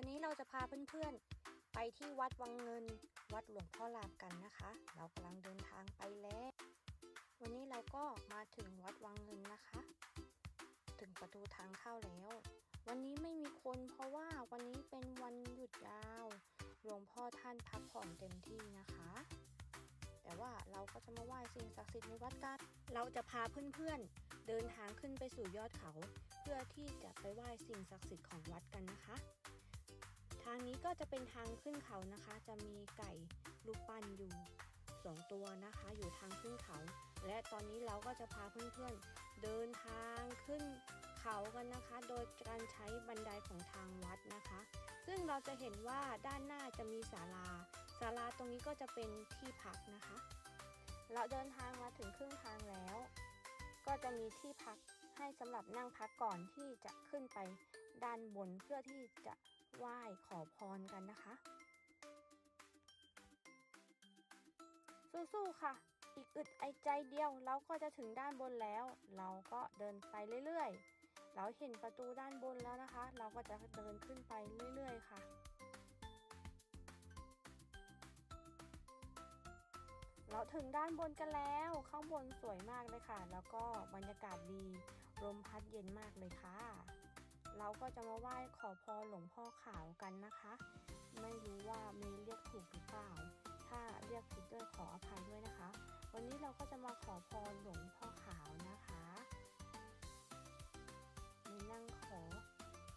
วันนี้เราจะพาเพื่อนๆ ไปที่วัดวังเงิน วัดหลวงพ่อรามกันนะคะ เรากำลังเดินทางไปแล้ว วันนี้เราก็มาถึงวัดวังเงินนะคะ ถึงประตูทางเข้าแล้ว วันนี้ไม่มีคนเพราะว่าวันนี้เป็นวันหยุดยาว หลวงพ่อท่านพักผ่อนเต็มที่นะคะ แต่ว่าเราก็จะมาไหว้สิ่งศักดิ์สิทธิ์ในวัดกัน เราจะพาเพื่อนๆ เดินทางขึ้นไปสู่ยอดเขา เพื่อที่จะไปไหว้สิ่งศักดิ์สิทธิ์ของวัดกันนะคะางนี้ก็จะเป็นทางขึ้นเขานะคะ จะมีไก่ลูกปั้นอยู่สองตัวนะคะ อยู่ทางขึ้นเขา และตอนนี้เราก็จะพาเพื่อนๆเดินทางขึ้นเขากันนะคะ โดยการใช้บันไดของทางวัดนะคะ ซึ่งเราจะเห็นว่าด้านหน้าจะมีศาลาศาลาตรงนี้ก็จะเป็นที่พักนะคะ เราเดินทางมาถึงครึ่งทางแล้ว ก็จะมีที่พักให้สำหรับนั่งพักก่อนที่จะขึ้นไปด้านบนเพื่อที่จะ ไหว้ขอพรกันนะคะ สู้ๆค่ะ อีกอึดไอใจเดียวเราก็จะถึงด้านบนแล้ว เราก็เดินไปเรื่อยๆ เราเห็นประตูด้านบนแล้วนะคะ เราก็จะเดินขึ้นไปเรื่อยๆ ค่ะเราถึงด้านบนกันแล้ว ข้างบนสวยมากเลยค่ะ แล้วก็บรรยากาศดี ลมพัดเย็นมากเลยค่ะ เราก็จะมาไหว้ขอพรหลวงพ่อขาวกันนะคะ ไม่รู้ว่ามีเรียกถูกหรือเปล่า ถ้าเรียกผิดด้วยขออภัยด้วยนะคะ วันนี้เราก็จะมาขอพรหลวงพ่อขาวนะคะมีนั่งขอ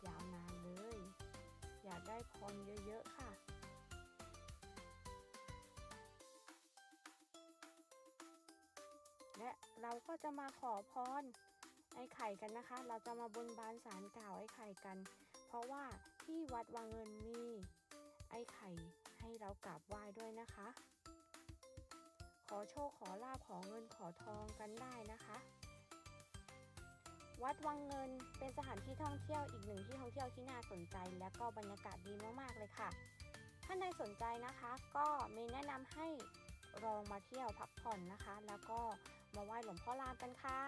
ยาวนานเลย อยากได้พรเยอะๆค่ะและเราก็จะมาขอพร ไอ้ไข่กันนะคะ เราจะมาบนบานสารกล่าวไอ้ไข่กัน เพราะว่าที่วัดวังเงินมีไอ้ไข่ให้เรากราบไหว้ด้วยนะคะ ขอโชคขอลาภขอเงินขอทองกันได้นะคะ วัดวังเงินเป็นสถานที่ท่องเที่ยวอีกหนึ่งที่ท่องเที่ยวที่น่าสนใจ และก็บรรยากาศดีมากๆเลยค่ะท่านใดสนใจนะคะ ก็มีแนะนำให้ลองมาเที่ยวพักผ่อนนะคะ แล้วก็มาไหว้หลวงพ่อรามกันค่ะ